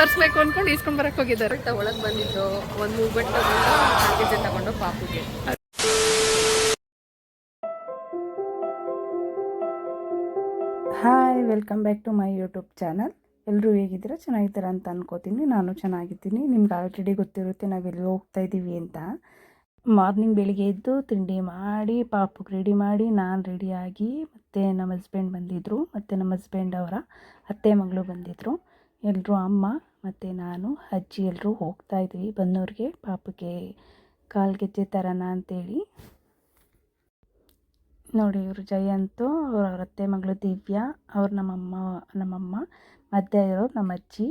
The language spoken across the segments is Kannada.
ತರಿಸ್ಬೇಕು ಅನ್ಕೊಂಡು ಇಸ್ಕೊಂಡ್ ಬರಕ್ ಹೋಗಿದ್ದಾರೆ. ಒಳಗೆ ಬಂದಿದ್ದು ಒಂದು ತಗೊಂಡು ತಗೊಂಡು ಪಾಪುಗೆ. Hi welcome back to my YouTube channel ಎಲ್ಲರೂ ಹೇಗಿದ್ದೀರಾ? ಚೆನ್ನಾಗಿದ್ದೀರಾ ಅಂತ ಅನ್ಕೋತೀನಿ. ನಾನು ಚೆನ್ನಾಗಿದ್ದೀನಿ. ನಿಮ್ಗೆ ಆಲ್ರೆಡಿ ಗೊತ್ತಿರುತ್ತೆ ನಾವು ಎಲ್ಲಿ ಹೋಗ್ತಾ ಇದ್ದೀವಿ ಅಂತ. ಮಾರ್ನಿಂಗ್ ಬೆಳಿಗ್ಗೆ ಎದ್ದು ತಿಂಡಿ ಮಾಡಿ ಪಾಪುಗೆ ರೆಡಿ ಮಾಡಿ ನಾನು ರೆಡಿಯಾಗಿ ಮತ್ತು ನಮ್ಮ ಹಸ್ಬೆಂಡ್ ಬಂದಿದ್ದರು ಮತ್ತು ನಮ್ಮ ಹಸ್ಬೆಂಡ್ ಅವರ ಅತ್ತೆ ಮಗಳು ಬಂದಿದ್ದರು ಎಲ್ಲರೂ ಅಮ್ಮ ಮತ್ತು ನಾನು, ಅಜ್ಜಿ ಎಲ್ಲರೂ ಹೋಗ್ತಾ ಇದ್ವಿ ಬಂದವ್ರಿಗೆ ಪಾಪಕ್ಕೆ ಕಾಲ್ಗೆಜ್ಜೆ ತರೋಣ ಅಂತೇಳಿ. ನೋಡಿ, ಇವರು ಜಯಂತು, ಅವ್ರ ಅತ್ತೆ ಮಗಳು ದಿವ್ಯಾ, ಅವ್ರು ನಮ್ಮಮ್ಮ ನಮ್ಮಮ್ಮ, ಮಧ್ಯ ಇರೋರು ನಮ್ಮ ಅಜ್ಜಿ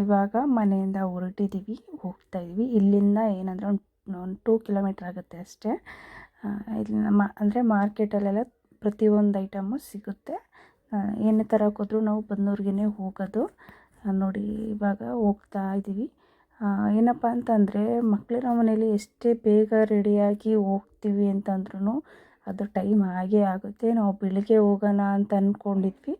ಇವಾಗ ಮನೆಯಿಂದ ಹೊರಟಿದ್ದೀವಿ ಹೋಗ್ತಾ ಇದ್ವಿ. ಇಲ್ಲಿಂದ ಏನಂದರೆ ಒಂದು ಒಂದು ಟೂ ಕಿಲೋಮೀಟ್ರ್ ಆಗುತ್ತೆ ಅಷ್ಟೇ. ಇಲ್ಲಿ ನಮ್ಮ, ಅಂದರೆ ಮಾರ್ಕೆಟಲ್ಲೆಲ್ಲ ಪ್ರತಿಯೊಂದು ಐಟಮು ಸಿಗುತ್ತೆ. ಏನೇ ತರಕ್ಕೆ ಹೋದ್ರೂ ನಾವು ಬಂದವ್ರಿಗೇ ಹೋಗೋದು. ನೋಡಿ ಇವಾಗ ಹೋಗ್ತಾ ಇದ್ದೀವಿ. ಏನಪ್ಪ ಅಂತಂದರೆ ಮಕ್ಕಳಿರೋ ಮನೇಲಿ ಎಷ್ಟೇ ಬೇಗ ರೆಡಿಯಾಗಿ ಹೋಗ್ತೀವಿ ಅಂತಂದ್ರೂ ಅದು ಟೈಮ್ ಆಗೇ ಆಗುತ್ತೆ. ನಾವು ಬೆಳಿಗ್ಗೆ ಹೋಗೋಣ ಅಂತ ಅಂದ್ಕೊಂಡಿದ್ವಿ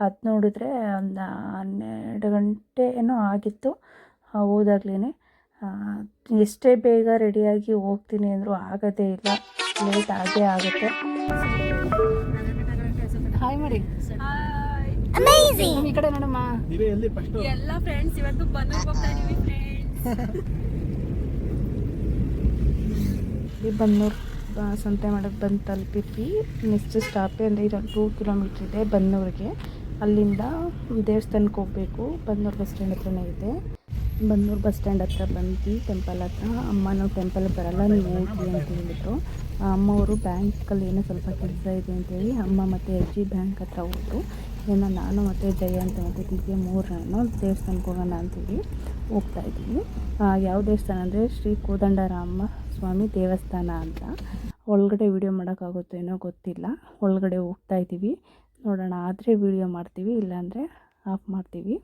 ಅದು ನೋಡಿದ್ರೆ ಒಂದು ಹನ್ನೆರಡು ಗಂಟೆ ಏನೋ ಆಗಿತ್ತು ಹೋದಾಗ್ಲೇ ಎಷ್ಟೇ ಬೇಗ ರೆಡಿಯಾಗಿ ಹೋಗ್ತೀನಿ ಅಂದರೂ ಆಗೋದೇ ಇಲ್ಲ. ಲೇಟ್ ಆಗೇ ಆಗುತ್ತೆ. ಹಾಯ್ ಅಮೇಜಿಂಗ್ ಈ ಕಡೆ ನೋಡಮ್ಮ. ಎಲ್ಲ ಫ್ರೆಂಡ್ಸ್ ಇವತ್ತು ಬಂದು ಹೋಗ್ತಾ ಇದೀವಿ ಫ್ರೆಂಡ್ಸ್ ಬನ್ನೂರು ಸಂತೆ ಮಾಡೋಕ್ಕೆ ಬಂದು ತಲುಪಿದ್ವಿ. ನೆಕ್ಸ್ಟ್ ಸ್ಟಾಪ್ ಅಂದರೆ ಇದೊಂದು ಟೂ ಕಿಲೋಮೀಟ್ರ್ ಇದೆ ಬನ್ನೂರಿಗೆ. ಅಲ್ಲಿಂದ ದೇವಸ್ಥಾನಕ್ಕೆ ಹೋಗಬೇಕು. ಬನ್ನೂರು ಬಸ್ ಸ್ಟ್ಯಾಂಡ್ ಹತ್ರನೇ ಇದೆ. ಬನ್ನೂರು ಬಸ್ ಸ್ಟ್ಯಾಂಡ್ ಹತ್ರ ಬಂದು ಟೆಂಪಲ್ ಹತ್ರ. ಅಮ್ಮ ನಾವು ಟೆಂಪಲ್ಗೆ ಬರಲ್ಲ ನೀವು ಹೋಗಿ ಅಂತ ಹೇಳಿಬಿಟ್ರು ಅಮ್ಮವರು ಬ್ಯಾಂಕಲ್ಲಿ ಏನೋ ಸ್ವಲ್ಪ ಕೆಲಸ ಇದೆ ಅಂತೇಳಿ ಅಮ್ಮ ಮತ್ತು ಅಜ್ಜಿ ಬ್ಯಾಂಕ್ ಹತ್ರ ಹೋದರು. ಇನ್ನು ನಾನು ಮತ್ತು ಜಯಂತ ಮತ್ತು ದಿವ್ಯ ಮೂರನ್ನು ದೇವಸ್ಥಾನಕ್ಕೆ ಹೋಗೋಣ ಅಂತೇಳಿ ಹೋಗ್ತಾ ಇದ್ದೀವಿ ಯಾವ ದೇವಸ್ಥಾನ ಅಂದರೆ ಶ್ರೀ ಕೋದಂಡರಾಮ ಸ್ವಾಮಿ ದೇವಸ್ಥಾನ ಅಂತ. ಒಳಗಡೆ ವಿಡಿಯೋ ಏನೋ ಗೊತ್ತಿಲ್ಲ. ಒಳಗಡೆ ಹೋಗ್ತಾ ಇದ್ದೀವಿ. ನೋಡೋಣ, ಆದರೆ ವಿಡಿಯೋ ಮಾಡ್ತೀವಿ, ಇಲ್ಲಾಂದರೆ ಆಫ್ ಮಾಡ್ತೀವಿ.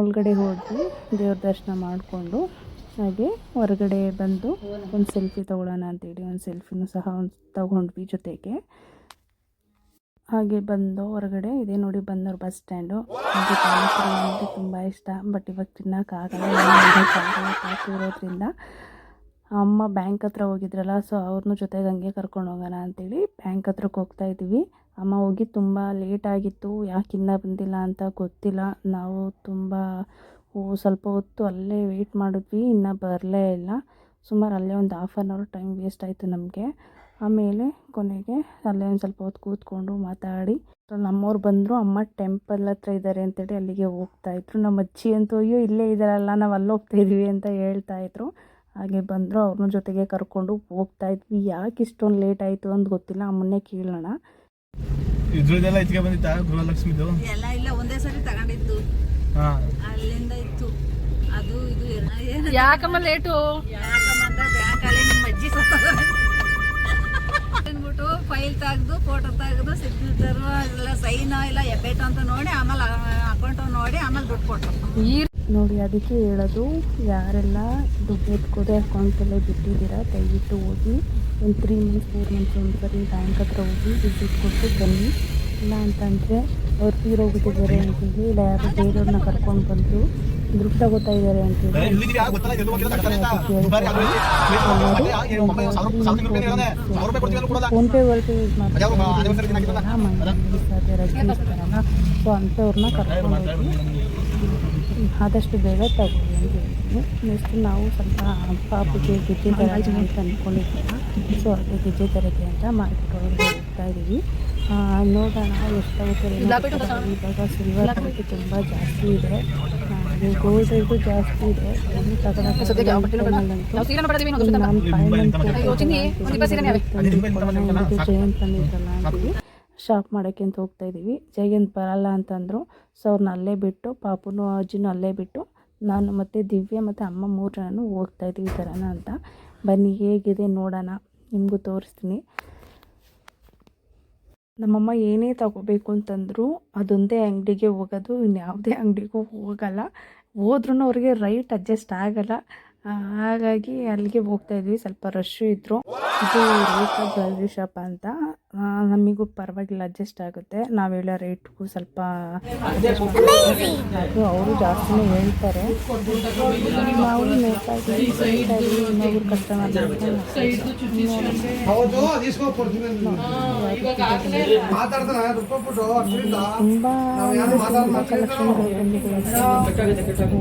ಒಳಗಡೆ ಹೋಗಿ ದೇವ್ರ ದರ್ಶನ ಮಾಡಿಕೊಂಡು ಹಾಗೆ ಹೊರಗಡೆ ಬಂದು ಒಂದು ಸೆಲ್ಫಿ ತೊಗೊಳ್ಳೋಣ ಅಂತೇಳಿ ಒಂದು ಸೆಲ್ಫಿನೂ ಸಹ ಒಂದು ತಗೊಂಡ್ವಿ ಜೊತೆಗೆ. ಹಾಗೆ ಬಂದು ಹೊರಗಡೆ ಇದೆ ನೋಡಿ ಬಂದವ್ರು ಬಸ್ ಸ್ಟ್ಯಾಂಡು. ಹಾಗೆ ತುಂಬ ಇಷ್ಟ. ಬಟ್ ಇವಾಗ ತಿನ್ನೋಕ್ಕಾಗಲ್ಲ ತಿನ್ನೋಕ್ಕಾಗಲ್ಲ ಪಾಪು ಇರೋದ್ರಿಂದ ಅಮ್ಮ ಬ್ಯಾಂಕ್ ಹತ್ರ ಹೋಗಿದ್ರಲ್ಲ, ಸೊ ಅವ್ರನ್ನೂ ಜೊತೆಗೆ ಹಂಗೆ ಕರ್ಕೊಂಡು ಹೋಗೋಣ ಅಂತೇಳಿ ಬ್ಯಾಂಕ್ ಹತ್ರಕ್ಕೆ ಹೋಗ್ತಾ ಇದ್ದೀವಿ. ಅಮ್ಮ ಹೋಗಿ ತುಂಬ ಲೇಟ್ ಆಗಿತ್ತು ಯಾಕೆ ಇನ್ನೂ ಬಂದಿಲ್ಲ ಅಂತ ಗೊತ್ತಿಲ್ಲ. ನಾವು ತುಂಬ ಸ್ವಲ್ಪ ಹೊತ್ತು ಅಲ್ಲೇ ವೆಯ್ಟ್ ಮಾಡಿದ್ವಿ ಇನ್ನೂ ಬರಲೇ ಇಲ್ಲ. ಸುಮಾರು ಅಲ್ಲೇ ಒಂದು half an hour time waste ಆಯಿತು ನಮಗೆ. ಆಮೇಲೆ ಕೊನೆಗೆ ಅಲ್ಲೇ ಒಂದು ಸ್ವಲ್ಪ ಹೊತ್ತು ಕೂತ್ಕೊಂಡು ಮಾತಾಡಿ. ನಮ್ಮವ್ರು ಬಂದರು ಅಮ್ಮ ಟೆಂಪಲ್ ಹತ್ರ ಇದ್ದಾರೆ ಅಂತೇಳಿ ಅಲ್ಲಿಗೆ ಹೋಗ್ತಾ ಇದ್ರು. ನಮ್ಮ ಅಜ್ಜಿ ಅಂತೂ ಅಯ್ಯೋ ಇಲ್ಲೇ ಇದ್ದಾರಲ್ಲ ನಾವು ಅಲ್ಲಿ ಹೋಗ್ತಾಯಿದ್ವಿ ಅಂತ ಹೇಳ್ತಾ ಇದ್ರು. ಹಾಗೆ ಬಂದರು ಅವ್ರನ್ನ ಜೊತೆಗೆ ಕರ್ಕೊಂಡು ಹೋಗ್ತಾ ಇದ್ವಿ. ಯಾಕೆ ಇಷ್ಟೊಂದು ಲೇಟ್ ಆಯಿತು ಅಂತ ಗೊತ್ತಿಲ್ಲ ಅಮ್ಮನ್ನೇ ಕೇಳೋಣ. ಇದ್ರದ್ದೆಲ್ಲ ಇದ್ಕೆ ಬಂದಿತ್ತಾ ಗೃಹಲಕ್ಷ್ಮಿದು? ಎಲ್ಲ ಇಲ್ಲ ಒಂದೇ ಸರಿ ತಗೊಂಡಿದ್ದು. ಅಲ್ಲಿಂದ ಇತ್ತು. ಅದು ಇದು ಏನು ಯಾಕಮ್ಮ ಲೇಟು ಯಾಕಮ್ಮ ಅಂತ ಬ್ಯಾಂಕಲ್ಲಿ ನಿಮ್ಮ ಅಜ್ಜಿ ಸತ್ತ ಅಂದ್ಬಿಟ್ಟು ಫೈಲ್ ತೆಗ್ದು ಫೋಟೋ ತೆಗೆದು ಸಿಗ್ನೇಚರು ಇಲ್ಲ ಸೈನ್ ಇಲ್ಲ ಎಬ್ಬೆಟ್ ಅಂತ ನೋಡಿ ಆಮೇಲೆ ಅಕೌಂಟ್ ನೋಡಿ ಆಮೇಲೆ ದುಡ್ಡು ಕೊಟ್ಟರು ಈ ನೋಡಿ ಅದಕ್ಕೆ ಹೇಳೋದು ಯಾರೆಲ್ಲ ದುಡ್ಡು ಎತ್ಕೋದೆ ಅಕೌಂಟಲ್ಲೇ ಬಿಟ್ಟಿದ್ದೀರಾ ದಯವಿಟ್ಟು ಹೋಗಿ ಒಂದು ತ್ರೀ ಮಂತ್ಸ್ ಫೋರ್ ಮಂತ್ಸ್ ಒಂದು ಸರಿ ಬ್ಯಾಂಕ್ ಹತ್ರ ಹೋಗಿ ದುಡ್ಡು ಕೊಟ್ಟು ಬನ್ನಿ. ಇಲ್ಲ ಅಂತಂದರೆ ಅವ್ರು ತೀರೋಗ್ಬಿಟ್ಟಿದ್ದಾರೆ ಅಂತೇಳಿ ಇಲ್ಲ ಯಾರು ಬೇರೆಯವ್ರನ್ನ ಕರ್ಕೊಂಡು ಬಂದು ದುಡ್ಡು ತಗೋತಾ ಇದ್ದಾರೆ ಅಂತೇಳಿ ಫೋನ್ ಪೇ ಬರ್ತೀವಿ ಯೂಸ್ ಮಾಡ್ತೀವಿ? ಮಾಡ್ತಾರೆ. ರಜೆ ಇರ್ತಾರಲ್ಲ ಸೊ ಅಂಥವ್ರನ್ನ ಕರ್ಕೊಂಡು ಆದಷ್ಟು ಬೇಗ ತಗೊಳ್ಳಿ ಅಂತ ಹೇಳ್ತೀನಿ. ನೆಕ್ಸ್ಟ್ ನಾವು ಸ್ವಲ್ಪ ಪಾಪಿಗೆ ಗೆಜ್ಜೆ ತರಕ್ಕೆ ಅಂತ ಅಂದ್ಕೊಂಡಿದ್ದೀವಿ ಸೊ ಅದು ಗೆಜ್ಜೆ ತರಕ್ಕೆ ಅಂತ ಮಾರ್ಕೆಟ್ ಒಳಗೆ ಹೋಗ್ತಾ ಇದ್ದೀವಿ ನೋಡೋಣ ಎಷ್ಟಾಗುತ್ತೆ. ಇವಾಗ ಸಿಲ್ವರ್ ರೇಟ್ ತುಂಬ ಜಾಸ್ತಿ ಇದೆ. ಹಾಗೆ ಗೋಲ್ಡ್ ರೇಟು ಜಾಸ್ತಿ ಇದೆ. ತಗೊಳಕ್ಕೆ. ಜಯಂತ್ ಬಂದಿದ್ರಲ್ಲ ಅಂತೀವಿ ಶಾಪ್ ಮಾಡೋಕ್ಕೆ ಅಂತ ಹೋಗ್ತಾ ಇದ್ದೀವಿ. ಜಯಂತ್ ಬರಲ್ಲ ಅಂತಂದರು. ಸೊ ಅವ್ರನ್ನ ಅಲ್ಲೇ ಬಿಟ್ಟು ಪಾಪುನು ಅಜ್ಜಿನೂ ಅಲ್ಲೇ ಬಿಟ್ಟು ನಾನು ಮತ್ತು ದಿವ್ಯ ಮತ್ತು ಅಮ್ಮ ಮೂರು ಜನನು ಹೋಗ್ತಾ ಇದ್ದೀವಿ ಈ ಥರನ ಅಂತ. ಬನ್ನಿ ಹೇಗಿದೆ ನೋಡೋಣ. ನಿಮಗೂ ತೋರಿಸ್ತೀನಿ. ನಮ್ಮಮ್ಮ ಏನೇ ತಗೋಬೇಕು ಅಂತಂದರೂ ಅದೊಂದೇ ಅಂಗಡಿಗೆ ಹೋಗೋದು, ಇನ್ಯಾವುದೇ ಅಂಗಡಿಗೂ ಹೋಗಲ್ಲ. ಹೋದ್ರೂ ಅವ್ರಿಗೆ ರೈಟ್ ಅಡ್ಜಸ್ಟ್ ಆಗಲ್ಲ. ಹಾಗಾಗಿ ಅಲ್ಲಿಗೆ ಹೋಗ್ತಾ ಇದ್ವಿ. ಸ್ವಲ್ಪ ರಶ್ಶು ಇದ್ದರು ಇದು ರೇಖಾ ಜ್ಯುವೆಲ್ರಿ ಶಾಪ್ ಅಂತ. ನಮಗೂ ಪರವಾಗಿಲ್ಲ ಅಡ್ಜಸ್ಟ್ ಆಗುತ್ತೆ. ನಾವು ಹೇಳೋ ರೇಟ್ಗೂ ಸ್ವಲ್ಪ ಅವರು ಜಾಸ್ತಿನೇ ಹೇಳ್ತಾರೆ. ನಾವು ಇನ್ನೊಬ್ರು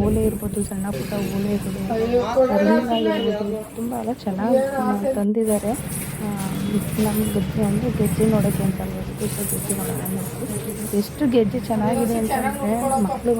ಓಲೆ ಇರ್ಬೋದು ಸಣ್ಣ ಪುಟ್ಟ ಓಲೆಗಳು ತುಂಬ ಎಲ್ಲ ಚೆನ್ನಾಗಿ ತಂದಿದ್ದಾರೆ ನಮ್ಮ ಗೆಜ್ಜೆ ಅಂದರೆ ಗೆಜ್ಜೆ ನೋಡೋಕ್ಕೆ ಅಂತ ಸೊ ಗೆಜ್ಜೆ ನೋಡೋಣ ಎಷ್ಟು ಗೆಜ್ಜೆ ಚೆನ್ನಾಗಿದೆ ಅಂತಂದರೆ ಮಕ್ಕಳು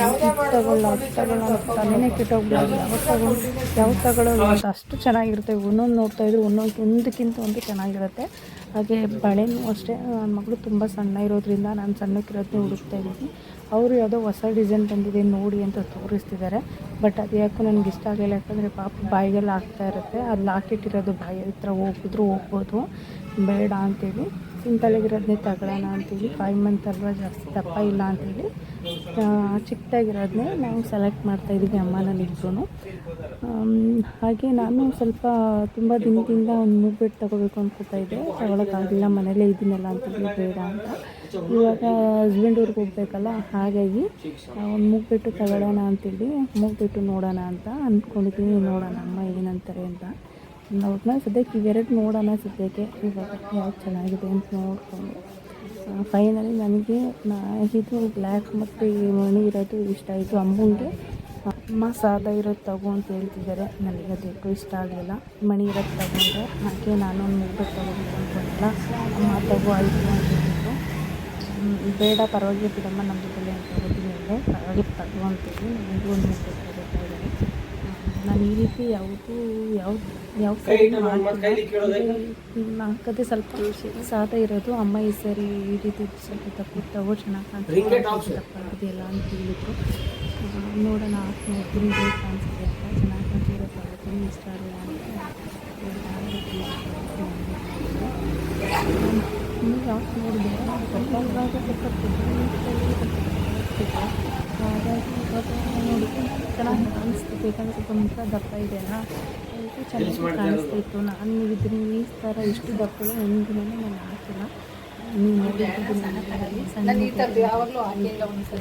ಯಾವ್ದು ತಗೊಳ್ಳ ತಗೊಳ್ಳ ಅಂತ ತಲೆನೇ ಕೆಟ್ಟೋಗ್ಬಿಡೋದು. ಯಾವ್ದು ತಗೊಂಡು ಯಾವ ತಗೊಳ್ಳೋದು ಅಂತ ಅಷ್ಟು ಚೆನ್ನಾಗಿರುತ್ತೆ. ಒಂದೊಂದು ನೋಡ್ತಾ ಇದ್ರು ಒಂದೊಂದು, ಒಂದಕ್ಕಿಂತ ಒಂದು ಚೆನ್ನಾಗಿರುತ್ತೆ. ಹಾಗೆ ಬಳೆನೂ ಅಷ್ಟೇ. ನನ್ನ ಮಗಳು ತುಂಬ ಸಣ್ಣ ಇರೋದ್ರಿಂದ ನಾನು ಸಣ್ಣಕ್ಕಿರೋದನ್ನೇ ಹುಡುಕ್ತಾ ಇದ್ದೀನಿ. ಅವರು ಯಾವುದೋ ಹೊಸ ಡಿಸೈನ್ ಬಂದಿದೆ ನೋಡಿ ಅಂತ ತೋರಿಸ್ತಿದ್ದಾರೆ. ಬಟ್ ಅದು ಯಾಕೋ ನನಗೆ ಇಷ್ಟ ಆಗಲಿಲ್ಲ ಯಾಕಂದರೆ ಪಾಪ ಬಾಯಿಗೆಲ್ಲ ಆಗ್ತಾ ಇರುತ್ತೆ. ಅಲ್ಲಿ ಹಾಕಿಟ್ಟಿರೋದು ಬಾಯಿ ಹತ್ರ ಹೋಗಿದ್ರು ಹೋಗ್ಬೋದು. ಬೇಡ ಅಂತೇಳಿ. ಸಿಂಪಲಾಗಿರೋದನ್ನೇ ತಗೊಳ್ಳೋಣ ಅಂತೇಳಿ. ಫೈವ್ ಮಂತ್ ಅಲ್ವಾ ಜಾಸ್ತಿ ದಪ್ಪ ಇಲ್ಲ ಅಂತೇಳಿ. ಚಿಕ್ಕದಾಗಿರೋದನ್ನೇ ನಾವು ಸೆಲೆಕ್ಟ್ ಮಾಡ್ತಾಯಿದ್ದೀವಿ ಅಮ್ಮ ನನಗಿಬ್ರು ಹಾಗೆ ನಾನು ಸ್ವಲ್ಪ ತುಂಬ ದಿನದಿಂದ ಒಂದು ಮೂಗ್ಬೆಟ್ ತೊಗೋಬೇಕು ಅನ್ಕೋತಾ ಇದ್ದೆ. ತಗೊಳಕ್ಕಾಗಿಲ್ಲ ಮನೇಲೇ ಇದ್ದೀನಲ್ಲ ಅಂತೇಳಿ ಬೇಡ ಅಂತ. ಇವಾಗ ಹಸ್ಬೆಂಡ್ ಊರಿಗೆ ಹೋಗ್ಬೇಕಲ್ಲ, ಹಾಗಾಗಿ ಒಂದು ಮುಗ್ಬಿಟ್ಟು ತಗೊಳ್ಳೋಣ ಅಂತೇಳಿ ಮುಗ್ಬಿಟ್ಟು ನೋಡೋಣ ಅಂತ ಅಂದ್ಕೊಂಡಿದ್ದೀನಿ ನೋಡೋಣ ಅಮ್ಮ ಏನಂತಾರೆ ಅಂತ. ನೋಡೋಣ ಸದ್ಯಕ್ಕೆ ಇವೆರಡು ನೋಡೋಣ ಸದ್ಯಕ್ಕೆ. ಇವಾಗ ಯಾವ್ದು ಚೆನ್ನಾಗಿದೆ ಅಂತ ನೋಡಿಕೊಂಡು. ಫೈನಲಿ ನನಗೆ ನಾ ಇದು ಬ್ಲ್ಯಾಕ್ ಮತ್ತು ಮಣಿ ಇರೋದು ಇಷ್ಟ. ಆಯಿತು ಅಮ್ಮಂಗೆ. ಅಮ್ಮ ಸಾದಾ ಇರೋದು ತಗೋ ಅಂತ ಹೇಳ್ತಿದ್ದಾರೆ. ನನಗೆ ಅದಕ್ಕೂ ಇಷ್ಟ ಆಗಲಿಲ್ಲ. ಮಣಿ ಇರೋದು ತಗೊಂಡ್ರೆ ಹಾಗೆ ನಾನು ಒಂದು ಮೂಗ್ಬೆಟ್ಟು ತಗೋಬೇಕು ಅಂದ್ಕೊಂಡಿಲ್ಲ ಅಮ್ಮ ತಗೋ, ಆಯಿತು. ಅಂತ ಬೇಡ ಪರವಾಗಿಲ್ಲ ಬಿಡಮ್ಮ ನಮ್ಮದು ಬೆಲೆ ಅಂತ ಹೋಗ್ತೀನಿ ಅಂದರೆ ಪರವಾಗಿಲ್ಲ ತಗೋ ಅಂತೇಳಿ ನನಗೂ ಒಂದು ಬೇಕಾಗಿದೆ ನಾನು ಈ ರೀತಿ ಯಾವುದು ಯಾವ ಯಾವ ನಿಮ್ಮ ಹಾಕೋದೇ ಸ್ವಲ್ಪ ಸಾಧ ಇರೋದು. ಅಮ್ಮ ಈ ಸರಿ ಈ ರೀತಿ ಸ್ವಲ್ಪ ತಪ್ಪು ತಗೋ ಚೆನ್ನಾಗಿ ಕಾಣ್ತದೆ ದಪ್ಪ ಆಗಿದೆಯಲ್ಲ ಅಂತ ಹೇಳಿದ್ರು. ನೋಡೋಣ ಹಾಕಿ ನೋಡ್ತೀನಿ ಅಂತ. ಚೆನ್ನಾಗಿ ಕಾಣ್ತಿರೋ ತಗೋತೀನಿ ಇಷ್ಟ ಆಗಲ್ಲ ಅಂತ ಯಾವ್ದು ನೋಡಿದೆ ಪರ್ಪಲ್ವಾಗ ಸ್ವಲ್ಪ ಹಾಗಾಗಿ ಇವಾಗ ನೋಡಿದ್ರೆ ಚೆನ್ನಾಗಿ ಕಾಣಿಸ್ತಿತ್ತು ಯಾಕಂದರೆ ಸ್ವಲ್ಪ ಮುಖ ದಪ್ಪ ಇದೆಯಲ್ಲ ಅದಕ್ಕೆ ಚೆನ್ನಾಗಿ ಕಾಣಿಸ್ತಿತ್ತು ನಾನು ಇದನ್ನ ಈ ಥರ ಇಷ್ಟು ದಪ್ಪಗಳು ಒಂದಿನೇ ನಾನು ಹಾಕಿಲ್ಲ ನೀವು ನೋಡಿದ್ದು ನನಗೆ ಸಣ್ಣ ಯಾವಾಗಲೂ ಹಾಕಿಲ್ಲ ಒಂದ್ಸಲ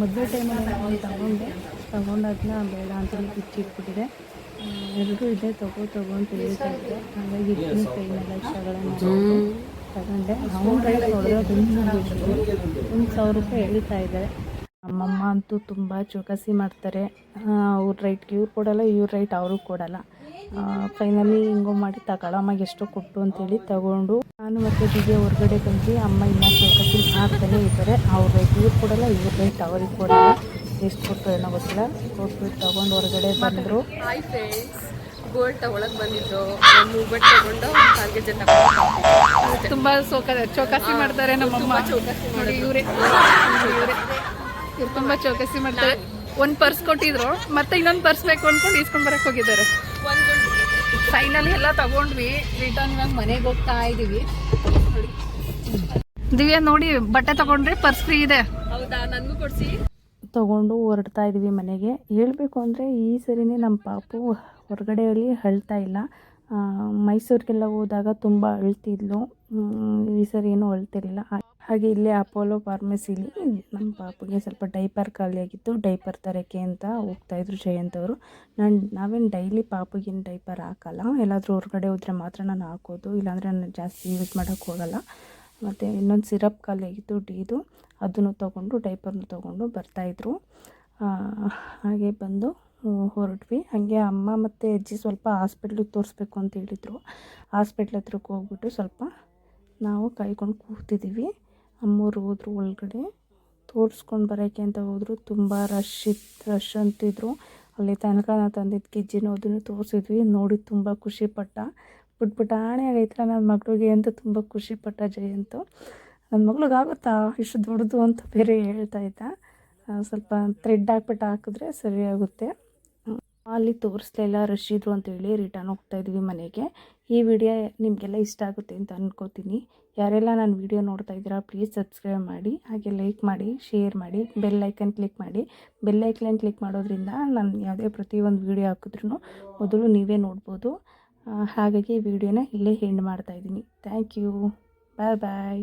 ಮದುವೆ ಟೈಮಲ್ಲಿ ನಾನು ತಗೊಂಡೆ ತಗೊಂಡದನ್ನ ಬೇಡ ಅಂತ ಬಿಚ್ಚಿಟ್ಬಿಟ್ಟಿದೆ ಎರಡೂ ಇದೆ ತಗೋ ತಗೋ ಅಂತ ಹೇಳ್ತಾ ಇದ್ದೆ ಹಾಗಾಗಿ ಇದನ್ನು ಕೈನೆಲ್ಲ ಇಷ್ಟಗಳನ್ನು ತಗೊಂಡೆ. ಅವ್ನ ರೈಟ್ ನೋಡಿದ್ರೆ ಒಂದು ಸಾವಿರ ರೂಪಾಯಿ ಎಳಿತಾ ಇದ್ದಾರೆ. ನಮ್ಮಮ್ಮ ಅಂತೂ ತುಂಬ ಚೌಕಾಸಿ ಮಾಡ್ತಾರೆ. ಅವ್ರ ರೈಟ್ಗೆ ಇವ್ರು ಕೊಡಲ್ಲ, ಇವ್ರ ರೈಟ್ ಅವರು ಕೊಡಲ್ಲ. ಫೈನಲಿ ಹಿಂಗೋ ಮಾಡಿ ತಗೊಳಮ್ಮಗೆ ಎಷ್ಟೋ ಕೊಟ್ಟು ಅಂತೇಳಿ ತಗೊಂಡು ನಾನು ಮತ್ತು ಹೀಗೆ ಹೊರಗಡೆ ಬಂದ್ವಿ. ಅಮ್ಮ ಇನ್ನೂ ಚೌಕಾಸಿ ಮಾಡ್ತಾನೆ ಇದ್ದಾರೆ. ಅವ್ರ ರೈಟ್ ಇವ್ರು ಕೊಡಲ್ಲ, ಇವ್ರ ರೈಟ್ ಅವ್ರಿಗೆ ಕೊಡಲ್ಲ. ಎಷ್ಟು ಕೊಟ್ಟರು ಏನೋ ಗೊತ್ತಿಲ್ಲ. ಕೊಟ್ಬಿಟ್ಟು ತಗೊಂಡು ಹೊರಗಡೆ ಬಂದರು. ಗೋಲ್ಡ್ ತಗೊಳಕ್ ಬಂದಿದ್ರು ಒಂದು ಮೂಗ್ಬೆಟ್ ತಗೊಂಡು ಕಾಲ್ಗೆ ಜೊತೆ ತುಂಬಾ ಸೋಕ ಚೌಕಾಸಿ ಮಾಡ್ತಾರೆ ನಮ್ಮಮ್ಮ ಚೌಕಾಸಿ ನೋಡಿ ಇವರೇ. ಇವರೇ. ಇವ್ರು ತುಂಬಾ ಚೌಕಾಸಿ ಮಾಡ್ತಾರೆ. ಒಂದ್ ಪರ್ಸ್ ಕೊಟ್ಟಿದ್ರು ಮತ್ತೆ ಇನ್ನೊಂದು ಪರ್ಸ್ ಬೇಕು ಅನ್ಕೊಂಡು ಇಸ್ಕೊಂಡ್ ಬರಕ್ ಹೋಗಿದ್ದಾರೆ. ಫೈನಲ್ ಎಲ್ಲ ತಗೊಂಡ್ವಿ. ರಿಟರ್ನ್ ಇವಾಗ ಮನೆಗೆ ಹೋಗ್ತಾ ಇದೀವಿ. ನೋಡಿ ದಿವ್ಯಾ ನೋಡಿ ಬಟ್ಟೆ ತಗೊಂಡ್ರೆ ಪರ್ಸ್ ಫ್ರೀ ಇದೆ. ಹೌದಾ? ನನಗೂ ಕೊಡ್ಸಿ. ತಗೊಂಡು ಹೊರಡ್ತಾ ಇದೀವಿ ಮನೆಗೆ. ಹೇಳಬೇಕು ಅಂದ್ರೆ ಈ ಸರಿನೇ ನಮ್ಮ ಪಾಪು. ಹೊರಗಡೆಯಲ್ಲಿ ಅಳ್ತಾ ಇಲ್ಲ. ಮೈಸೂರಿಗೆಲ್ಲ ಹೋದಾಗ ತುಂಬ ಅಳ್ತಿದ್ಲು. ಈ ಸರಿ ಏನೂ ಅಳ್ತಿರ್ಲಿಲ್ಲ. ಹಾಗೆ ಇಲ್ಲೇ ಅಪೋಲೋ ಫಾರ್ಮಸಿಲಿ ನಮ್ಮ ಪಾಪುಗೆ ಸ್ವಲ್ಪ ಡೈಪರ್ ಖಾಲಿಯಾಗಿತ್ತು. ಡೈಪರ್ ತರೋಕ್ಕೆ ಅಂತ ಹೋಗ್ತಾಯಿದ್ರು ಜಯಂತ್ ಅವರು. ನಾನು, ನಾವೇನು ಡೈಲಿ ಪಾಪುಗೇನು ಡೈಪರ್ ಹಾಕಲ್ಲ. ಎಲ್ಲಾದರೂ ಹೊರಗಡೆ ಹೋದರೆ ಮಾತ್ರ ನಾನು ಹಾಕೋದು. ಇಲ್ಲಾಂದರೆ ನಾನು ಜಾಸ್ತಿ ಯೂಸ್ ಮಾಡೋಕ್ಕೆ ಹೋಗಲ್ಲ. ಮತ್ತು ಇನ್ನೊಂದು ಸಿರಪ್ ಖಾಲಿಯಾಗಿತ್ತು ಡೀದು. ಅದನ್ನು ತೊಗೊಂಡು, ಡೈಪರ್ನು ತೊಗೊಂಡು ಬರ್ತಾಯಿದ್ರು ಹಾಗೆ ಬಂದು ಹೊರಟ್ವಿ. ಹಾಗೆ ಅಮ್ಮ ಮತ್ತು ಅಜ್ಜಿ ಸ್ವಲ್ಪ ಹಾಸ್ಪಿಟ್ಲಿಗೆ ತೋರಿಸ್ಬೇಕು ಅಂತ ಹೇಳಿದರು. ಹಾಸ್ಪಿಟ್ಲ್ ಹತ್ರಕ್ಕೆ ಹೋಗ್ಬಿಟ್ಟು ಸ್ವಲ್ಪ ನಾವು ಕಾಯ್ಕೊಂಡು ಕೂತಿದ್ದೀವಿ ಅಮ್ಮೋರು ಹೋದ್ರು ಒಳಗಡೆ. ತೋರಿಸ್ಕೊಂಡು ಬರೋಕ್ಕೆ ಅಂತ ಹೋದ್ರು. ತುಂಬ ರಶ್ ಇತ್ತು ರಶ್ ಅಂತಿದ್ರು. ಅಲ್ಲಿ ತನಕ ನಾನು ತಂದಿದ್ದ ಕಿಜ್ಜಿನೂ ಅದನ್ನು ತೋರಿಸಿದ್ವಿ. ನೋಡಿ ತುಂಬ ಖುಷಿಪಟ್ಟ ಬಿಟ್ಬಿಟ್ಟಾಣೆ ಆಗೈತ್ರ ನನ್ನ ಮಗಳಿಗೆ ಅಂತ ತುಂಬ ಖುಷಿಪಟ್ಟ ಜಯಂತು. ನನ್ನ ಮಗ್ಳಿಗೆ ಆಗುತ್ತಾ? ಇಷ್ಟು ದೊಡ್ಡದು ಅಂತ ಬೇರೆ ಹೇಳ್ತಾ ಇದ್ದ. ಸ್ವಲ್ಪ ಥ್ರೆಡ್ ಹಾಕ್ಬಿಟ್ಟು ಹಾಕಿದ್ರೆ ಸರಿ ಆಗುತ್ತೆ. ಹ್ಮ್. ಅಲ್ಲಿ ತೋರಿಸ್ಲಿಲ್ಲ ರಶ್ ಇದ್ರು ಅಂತೇಳಿ ರಿಟರ್ನ್ ಹೋಗ್ತಾ ಇದ್ವಿ ಮನೆಗೆ. ಈ ವಿಡಿಯೋ ನಿಮಗೆಲ್ಲ ಇಷ್ಟ ಆಗುತ್ತೆ ಅಂತ ಅಂದ್ಕೋತೀನಿ ಯಾರೆಲ್ಲ ನನ್ನ ವಿಡಿಯೋ ನೋಡ್ತಾ ಇದ್ದೀರಾ ಪ್ಲೀಸ್ ಸಬ್ಸ್ಕ್ರೈಬ್ ಮಾಡಿ, ಹಾಗೆ ಲೈಕ್ ಮಾಡಿ ಶೇರ್ ಮಾಡಿ ಬೆಲ್ ಐಕನ್ ಕ್ಲಿಕ್ ಮಾಡಿ. ಬೆಲ್ ಐಕನ್ ಕ್ಲಿಕ್ ಮಾಡೋದ್ರಿಂದ ನಾನು ಯಾವುದೇ ಪ್ರತಿಯೊಂದು ವೀಡಿಯೋ ಹಾಕಿದ್ರೂ ಮೊದಲು ನೀವೇ ನೋಡ್ಬೋದು. ಹಾಗಾಗಿ ವಿಡಿಯೋನ ಇಲ್ಲೇ ಹೆಂಡ್ ಮಾಡ್ತಾಯಿದ್ದೀನಿ ಥ್ಯಾಂಕ್ ಯು ಬಾಯ್ ಬಾಯ್